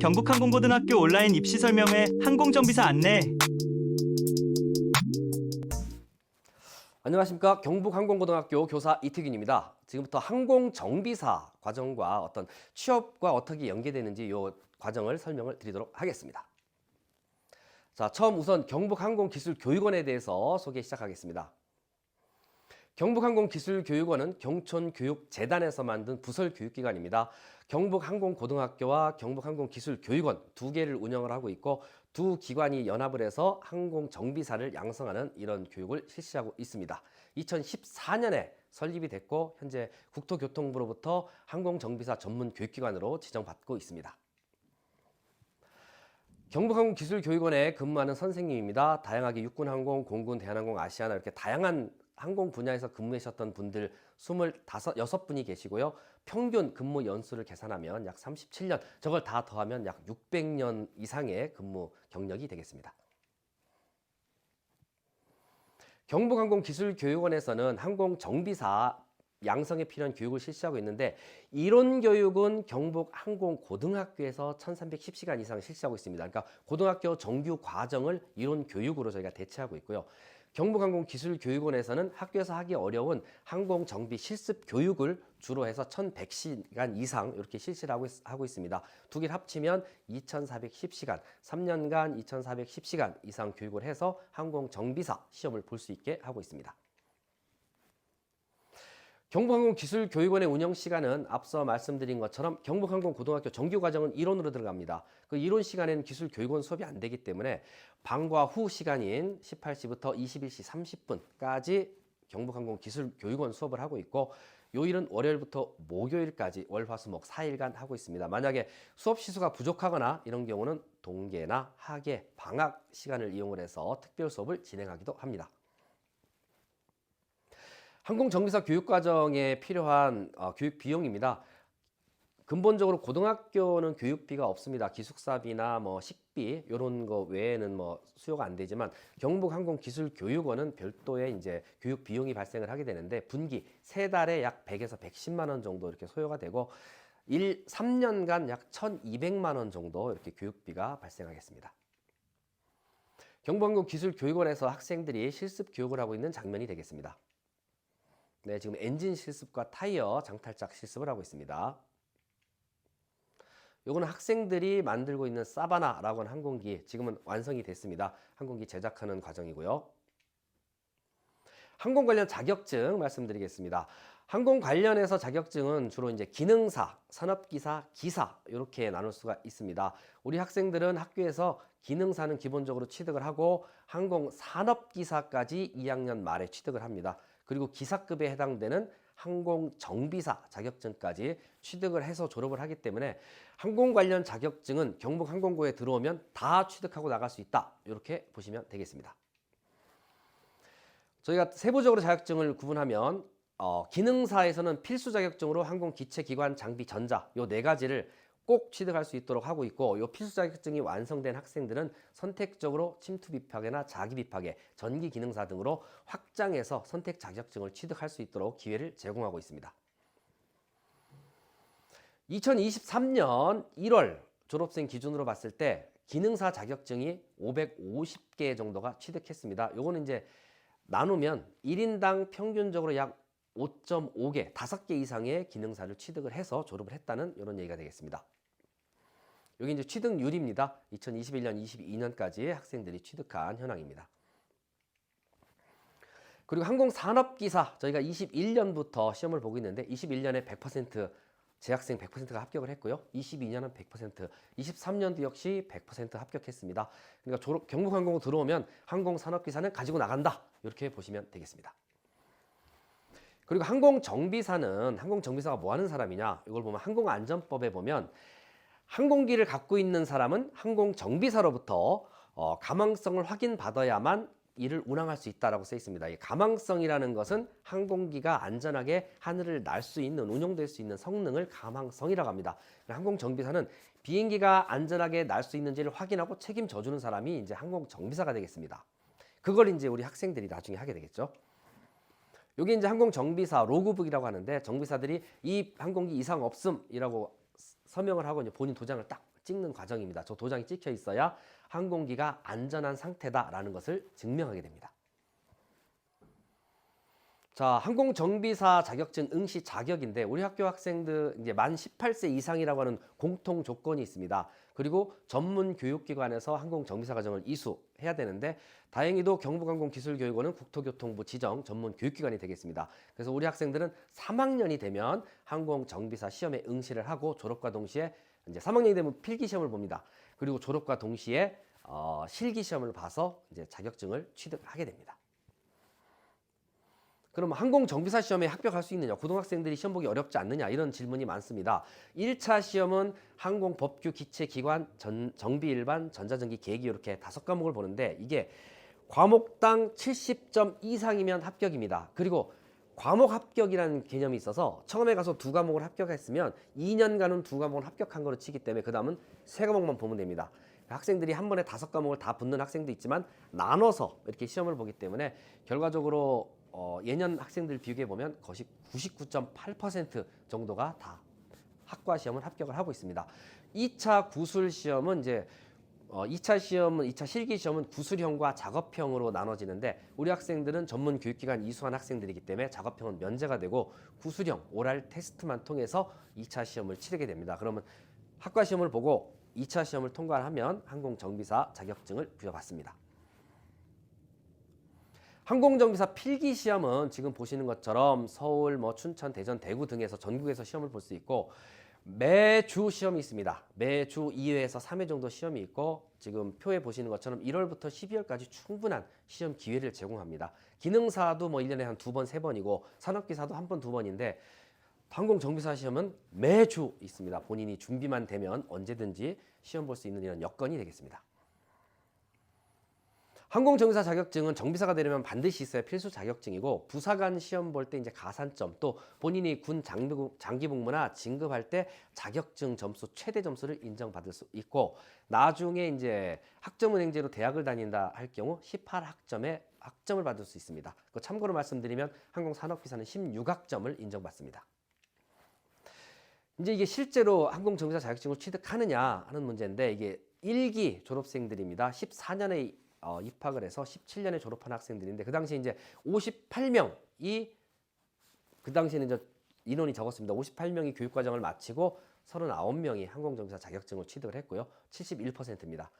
경북항공고등학교 온라인 입시 설명회 항공정비사 안내 안녕하십니까 경북항공고등학교 교사 이태균입니다. 지금부터 항공정비사 과정과 어떤 취업과 어떻게 연계되는지 이 과정을 설명을 드리도록 하겠습니다. 자, 처음 우선 경북항공기술교육원에 대해서 소개 시작하겠습니다. 경북항공기술교육원은 경촌교육재단에서 만든 부설 교육기관입니다. 경북항공고등학교와 경북항공기술교육원 두 개를 운영을 하고 있고 두 기관이 연합을 해서 항공정비사를 양성하는 이런 교육을 실시하고 있습니다. 2014년에 설립이 됐고 현재 국토교통부로부터 항공정비사 전문 교육기관으로 지정받고 있습니다. 경북항공기술교육원에 근무하는 선생님입니다. 다양하게 육군항공, 공군, 대한항공, 아시아나 이렇게 다양한 항공 분야에서 근무하셨던 분들 25, 6분이 계시고요. 평균 근무 연수를 계산하면 약 37년, 저걸 다 더하면 약 600년 이상의 근무 경력이 되겠습니다. 경북항공기술교육원에서는 항공정비사 양성에 필요한 교육을 실시하고 있는데 이론 교육은 경북 항공 고등학교에서 1310시간 이상 실시하고 있습니다. 그러니까 고등학교 정규 과정을 이론 교육으로 저희가 대체하고 있고요. 경북항공기술교육원에서는 학교에서 하기 어려운 항공정비 실습 교육을 주로 해서 1100시간 이상 이렇게 실시를 하고, 있, 하고 있습니다. 두 개를 합치면 2410시간, 3년간 2410시간 이상 교육을 해서 항공정비사 시험을 볼 수 있게 하고 있습니다. 경북항공기술교육원의 운영 시간은 앞서 말씀드린 것처럼 경북항공고등학교 정규과정은 이론으로 들어갑니다. 그 이론 시간에는 기술교육원 수업이 안 되기 때문에 방과 후 시간인 18시부터 21시 30분까지 경북항공기술교육원 수업을 하고 있고 요일은 월요일부터 목요일까지 월화수목 4일간 하고 있습니다. 만약에 수업 시수가 부족하거나 이런 경우는 동계나 학예, 방학 시간을 이용을 해서 특별 수업을 진행하기도 합니다. 항공정비사 교육과정에 필요한 어, 교육 비용입니다. 근본적으로 고등학교는 교육비가 없습니다. 기숙사비나 뭐 식비 이런 거 외에는 뭐 수요가 안 되지만 경북항공기술교육원은 별도의 이제 교육 비용이 발생을 하게 되는데 분기 세 달에 약 100에서 110만 원 정도 이렇게 소요가 되고 1, 3년간 약 1,200만 원 정도 이렇게 교육비가 발생하겠습니다. 경북항공기술교육원에서 학생들이 실습 교육을 하고 있는 장면이 되겠습니다. 네, 지금 엔진 실습과 타이어 장탈작 실습을 하고 있습니다. 요거는 학생들이 만들고 있는 사바나라고 하는 항공기 지금은 완성이 됐습니다. 항공기 제작하는 과정이고요. 항공 관련 자격증 말씀드리겠습니다. 항공 관련해서 자격증은 주로 이제 기능사, 산업기사, 기사 이렇게 나눌 수가 있습니다. 우리 학생들은 학교에서 기능사는 기본적으로 취득을 하고 항공 산업기사까지 2학년 말에 취득을 합니다. 그리고 기사급에 해당되는 항공 정비사 자격증까지 취득을 해서 졸업을 하기 때문에 항공 관련 자격증은 경북 항공고에 들어오면 다 취득하고 나갈 수 있다. 이렇게 보시면 되겠습니다. 저희가 세부적으로 자격증을 구분하면 어, 기능사에서는 필수 자격증으로 항공 기체 기관 장비 전자 요 네 가지를 꼭 취득할 수 있도록 하고 있고 이 필수 자격증이 완성된 학생들은 선택적으로 침투 비파괴나 자기 비파괴, 전기 기능사 등으로 확장해서 선택 자격증을 취득할 수 있도록 기회를 제공하고 있습니다. 2023년 1월 졸업생 기준으로 봤을 때 기능사 자격증이 550개 정도가 취득했습니다. 요거는 이제 나누면 1인당 평균적으로 약 5.5개, 5개 이상의 기능사를 취득을 해서 졸업을 했다는 이런 얘기가 되겠습니다. 여기 이제 취득률입니다. 2021년, 22년까지 학생들이 취득한 현황입니다. 그리고 항공산업기사 저희가 21년부터 시험을 보고 있는데 21년에 100% 재학생 100%가 합격을 했고요. 22년은 100%, 23년도 역시 100% 합격했습니다. 그러니까 졸업, 경북항공 들어오면 항공산업기사는 가지고 나간다. 이렇게 보시면 되겠습니다. 그리고 항공정비사는 항공정비사가 뭐 하는 사람이냐? 이걸 보면 항공안전법에 보면 항공기를 갖고 있는 사람은 항공 정비사로부터 어, 가망성을 확인받아야만 이를 운항할 수 있다라고 써 있습니다. 이 가망성이라는 것은 항공기가 안전하게 하늘을 날 수 있는 운용될 수 있는 성능을 가망성이라고 합니다. 항공 정비사는 비행기가 안전하게 날 수 있는지를 확인하고 책임져 주는 사람이 이제 항공 정비사가 되겠습니다. 그걸 이제 우리 학생들이 나중에 하게 되겠죠. 여기 이제 항공 정비사 로그북이라고 하는데 정비사들이 이 항공기 이상 없음이라고 서명을 하고 이제 본인 도장을 딱 찍는 과정입니다. 저 도장이 찍혀 있어야 항공기가 안전한 상태다라는 것을 증명하게 됩니다. 자, 항공정비사 자격증 응시 자격인데 우리 학교 학생들 이제 만 18세 이상이라고 하는 공통 조건이 있습니다. 그리고 전문 교육기관에서 항공정비사 과정을 이수 해야 되는데 다행히도 경북항공기술교육원은 국토교통부 지정 전문 교육기관이 되겠습니다. 그래서 우리 학생들은 3학년이 되면 항공정비사 시험에 응시를 하고 졸업과 동시에 이제 3학년이 되면 필기 시험을 봅니다. 그리고 졸업과 동시에 어, 실기 시험을 봐서 이제 자격증을 취득하게 됩니다. 그럼 항공 정비사 시험에 합격할 수 있느냐? 고등학생들이 시험 보기 어렵지 않느냐? 이런 질문이 많습니다. 1차 시험은 항공 법규 기체 기관 전, 정비 일반 전자전기 계기 이렇게 다섯 과목을 보는데 이게 과목당 70점 이상이면 합격입니다. 그리고 과목 합격이라는 개념이 있어서 처음에 가서 두 과목을 합격했으면 2년간은 두 과목을 합격한 거로 치기 때문에 그 다음은 세 과목만 보면 됩니다. 학생들이 한 번에 다섯 과목을 다 붙는 학생도 있지만 나눠서 이렇게 시험을 보기 때문에 결과적으로 어, 예년 학생들 비교해 보면 거의 99.8% 정도가 다 학과 시험을 합격을 하고 있습니다. 2차 구술 시험은 이제 어, 2차 시험은 2차 실기 시험은 구술형과 작업형으로 나눠지는데 우리 학생들은 전문 교육기관 이수한 학생들이기 때문에 작업형은 면제가 되고 구술형 오랄 테스트만 통해서 2차 시험을 치르게 됩니다. 그러면 학과 시험을 보고 2차 시험을 통과하면 항공 정비사 자격증을 부여받습니다. 항공정비사 필기 시험은 지금 보시는 것처럼 서울, 뭐 춘천, 대전, 대구 등에서 전국에서 시험을 볼 수 있고 매주 시험이 있습니다. 매주 2회에서 3회 정도 시험이 있고 지금 표에 보시는 것처럼 1월부터 12월까지 충분한 시험 기회를 제공합니다. 기능사도 뭐 1년에 한 두 번, 세 번이고 산업기사도 한 번, 두 번인데 항공정비사 시험은 매주 있습니다. 본인이 준비만 되면 언제든지 시험 볼 수 있는 이런 여건이 되겠습니다. 항공정비사 자격증은 정비사가 되려면 반드시 있어야 필수 자격증이고 부사관 시험 볼 때 이제 가산점 또 본인이 군 장기, 복무나 진급할 때 자격증 점수 최대 점수를 인정받을 수 있고 나중에 이제 학점은행제로 대학을 다닌다 할 경우 18학점의 학점을 받을 수 있습니다. 그 참고로 말씀드리면 항공산업기사는 16학점을 인정받습니다. 이제 이게 실제로 항공정비사 자격증을 취득하느냐 하는 문제인데 이게 1기 졸업생들입니다. 14년에 어, 입학을 해서 17년에 졸업한 학생들인데 그 당시 이제 58명이 그 당시에는 이제 인원이 적었습니다. 58명이 교육 과정을 마치고 39명이 항공정비사 자격증을 취득을 했고요. 71%입니다.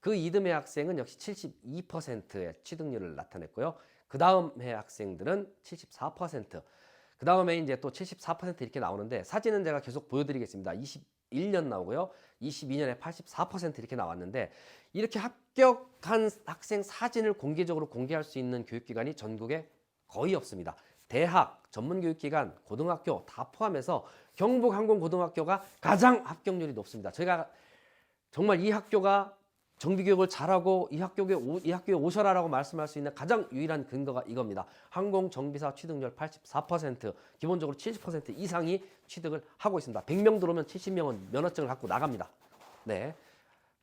그 이듬해 학생은 역시 72%의 취득률을 나타냈고요. 그 다음 해 학생들은 74%. 그 다음에 이제 또 74% 이렇게 나오는데 사진은 제가 계속 보여드리겠습니다. 21년 나오고요. 22년에 84% 이렇게 나왔는데 이렇게 합격한 학생 사진을 공개적으로 공개할 수 있는 교육기관이 전국에 거의 없습니다. 대학, 전문교육기관, 고등학교 다 포함해서 경북항공고등학교가 가장 합격률이 높습니다. 저희가 정말 이 학교가 정비교육을 잘하고 이 학교에, 오, 이 학교에 오셔라라고 말씀할 수 있는 가장 유일한 근거가 이겁니다. 항공정비사 취득률 84%, 기본적으로 70% 이상이 취득을 하고 있습니다. 100명 들어오면 70명은 면허증을 갖고 나갑니다. 네.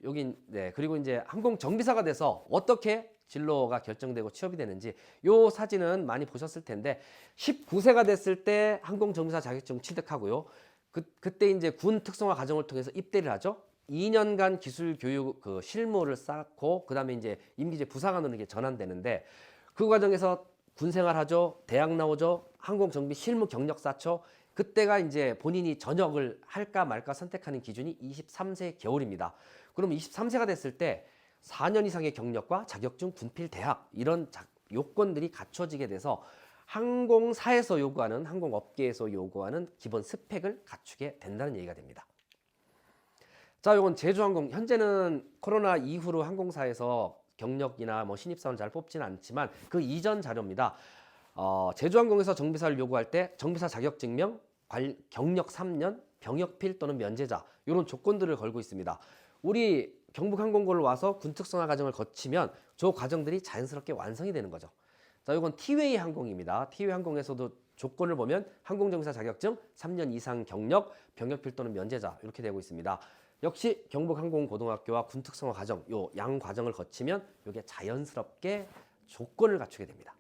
여긴 네 그리고 이제 항공 정비사가 돼서 어떻게 진로가 결정되고 취업이 되는지 요 사진은 많이 보셨을 텐데 19세가 됐을 때 항공 정비사 자격증 취득하고요. 그 그때 이제 군 특성화 과정을 통해서 입대를 하죠. 2년간 기술 교육 그 실무를 쌓고 그다음에 이제 임기제 부사관으로 이렇게 전환되는데 그 과정에서 군 생활하죠. 대학 나오죠. 항공 정비 실무 경력 쌓죠. 그때가 이제 본인이 전역을 할까 말까 선택하는 기준이 23세 겨울입니다. 그럼 23세가 됐을 때 4년 이상의 경력과 자격증, 군필, 대학 이런 자, 요건들이 갖춰지게 돼서 항공사에서 요구하는 항공업계에서 요구하는 기본 스펙을 갖추게 된다는 얘기가 됩니다. 자, 요건 제주항공 현재는 코로나 이후로 항공사에서 경력이나 뭐 신입사원 잘 뽑지는 않지만 그 이전 자료입니다. 어, 제주항공에서 정비사를 요구할 때 정비사 자격증명, 관, 경력 3년, 병역필 또는 면제자 이런 조건들을 걸고 있습니다. 우리 경북항공고를 와서 군특성화 과정을 거치면 저 과정들이 자연스럽게 완성이 되는 거죠. 자, 이건 티웨이 항공입니다. 티웨이 항공에서도 조건을 보면 항공정비사 자격증, 3년 이상 경력, 병역필 또는 면제자 이렇게 되고 있습니다. 역시 경북항공고등학교와 군특성화 과정 요 양 과정을 거치면 이게 자연스럽게 조건을 갖추게 됩니다.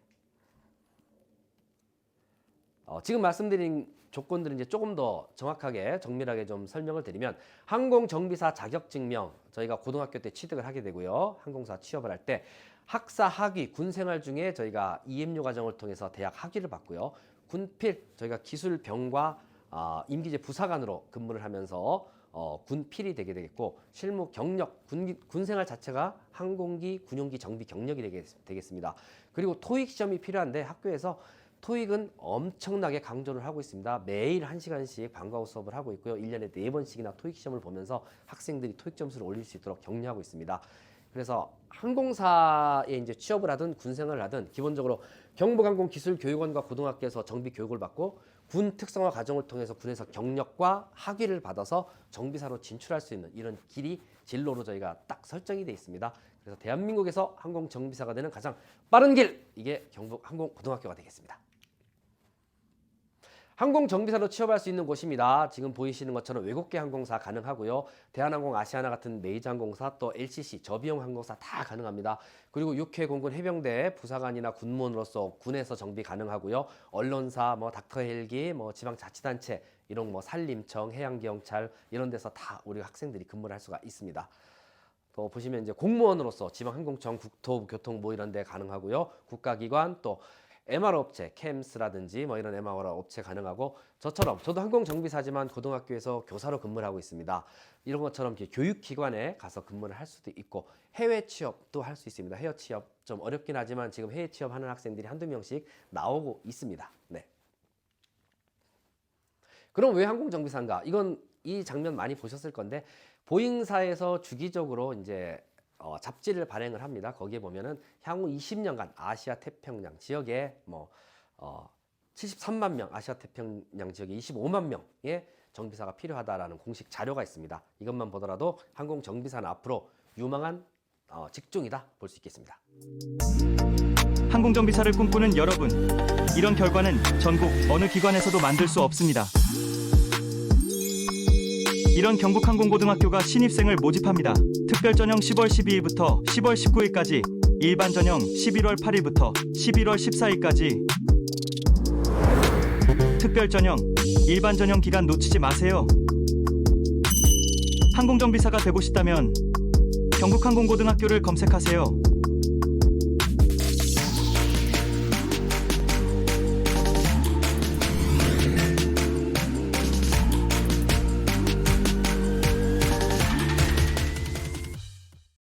어, 지금 말씀드린 조건들은 이제 조금 더 정확하게 정밀하게 좀 설명을 드리면 항공 정비사 자격 증명 저희가 고등학교 때 취득을 하게 되고요. 항공사 취업을 할 때 학사 학위 군 생활 중에 저희가 EMU 과정을 통해서 대학 학위를 받고요. 군필 저희가 기술병과 아, 임기제 부사관으로 근무를 하면서 어, 군 필이 되게 되겠고 실무 경력 군, 군 생활 자체가 항공기 군용기 정비 경력이 되겠, 되겠 습니다. 그리고 토익 시험이 필요한데 학교에서 토익은 엄청나게 강조를 하고 있습니다. 매일 한시간씩 방과 후 수업을 하고 있고요. 일년에네번씩이나 토익 시험을 보면서 학생들이 토익 점수를 올릴 수 있도록 격려하고 있습니다. 그래서 항공사에 이제 취업을 하든 군 생활을 하든 기본적으로 경북항공기술교육원과 고등학교에서 정비 교육을 받고 군 특성화 과정을 통해서 군에서 경력과 학위를 받아서 정비사로 진출할 수 있는 이런 길이 진로로 저희가 딱 설정이 돼 있습니다. 그래서 대한민국에서 항공 정비사가 되는 가장 빠른 길 이게 경북 항공 고등학교가 되겠습니다. 항공 정비사로 취업할 수 있는 곳입니다. 지금 보이시는 것처럼 외국계 항공사 가능하고요. 대한항공, 아시아나 같은 메이저 항공사 또 LCC 저비용 항공사 다 가능합니다. 그리고 육해 공군 해병대 부사관이나 군무원으로서 군에서 정비 가능하고요. 언론사, 뭐 닥터 헬기, 뭐 지방 자치단체 이런 뭐 산림청, 해양경찰 이런 데서 다 우리 학생들이 근무를 할 수가 있습니다. 또 보시면 이제 공무원으로서 지방항공청, 국토교통 뭐 이런 데 가능하고요. 국가기관 또 MR 업체, 캠스라든지 뭐 이런 MR 업체 가능하고 저처럼 저도 항공 정비사지만 고등학교에서 교사로 근무를 하고 있습니다. 이런 것처럼 교육기관에 가서 근무를 할 수도 있고 해외 취업도 할 수 있습니다. 해외 취업 좀 어렵긴 하지만 지금 해외 취업하는 학생들이 한두 명씩 나오고 있습니다. 네. 그럼 왜 항공 정비사인가? 이건 이 장면 많이 보셨을 건데 보잉사에서 주기적으로 이제 어, 잡지를 발행을 합니다. 거기에 보면은 향후 20년간 아시아 태평양 지역에 뭐 어, 73만 명, 아시아 태평양 지역에 25만 명의 정비사가 필요하다라는 공식 자료가 있습니다. 이것만 보더라도 항공 정비사는 앞으로 유망한 어, 직종이다 볼 수 있겠습니다. 항공 정비사를 꿈꾸는 여러분, 이런 결과는 전국 어느 기관에서도 만들 수 없습니다. 이런 경북항공고등학교가 신입생을 모집합니다. 특별 전형 10월 12일부터 10월 19일까지, 일반 전형 11월 8일부터 11월 14일까지. 특별 전형, 일반 전형 기간 놓치지 마세요. 항공정비사가 되고 싶다면 경북항공고등학교를 검색하세요.